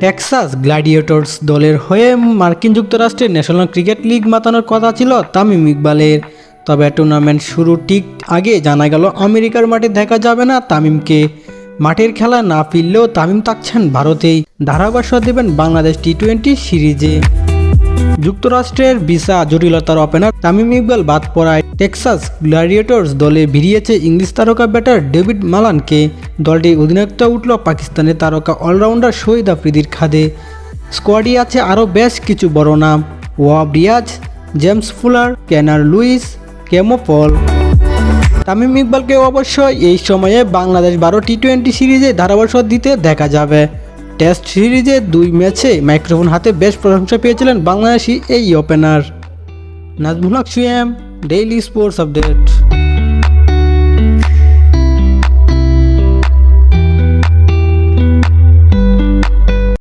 Texas Gladiators দলের হয়ে মার্কিন যুক্তরাষ্ট্রের ন্যাশনাল ক্রিকেট লিগ মাতানোর কথা ছিল তামিম ইকবালের। তবে টুর্নামেন্ট শুরু ঠিক আগে জানা গেল আমেরিকার মাঠে দেখা যাবে না তামিমকে। মাঠের খেলা না ফিরলেও তামিম থাকছেন ভারতেই। ধারাভাষ্য দেবেন বাংলাদেশ টি টোয়েন্টি সিরিজে। যুক্তরাষ্ট্রের ভিসা জটিলতার ওপেনার তামিম ইকবাল বাদ পড়ায় টেক্সাস গ্ল্যাডিয়েটর্স দলে ভিড়িয়েছে ইংলিশ তারকা ব্যাটার ডেভিড মালানকে। দলটির অধিনায়কত্ব উঠল পাকিস্তানের তারকা অলরাউন্ডার শহীদ আফ্রিদির খাদে। স্কোয়াডে আছে আরও বেশ কিছু বড় নাম। Wahab Riaz, James Fuller, Kennar Lewis, Keemo Paul. Tamim ইকবালকে অবশ্যই এই সময়ে বাংলাদেশ বারো টি টোয়েন্টি সিরিজে ধারাভাষ্য দিতে দেখা যাবে। টেস্ট সিরিজের দুই ম্যাচে মাইক্রোফোন হাতে বেশ প্রশংসা পেয়েছিলেন বাংলাদেশি এই opener. Nazmul Haque Suyem daily sports update.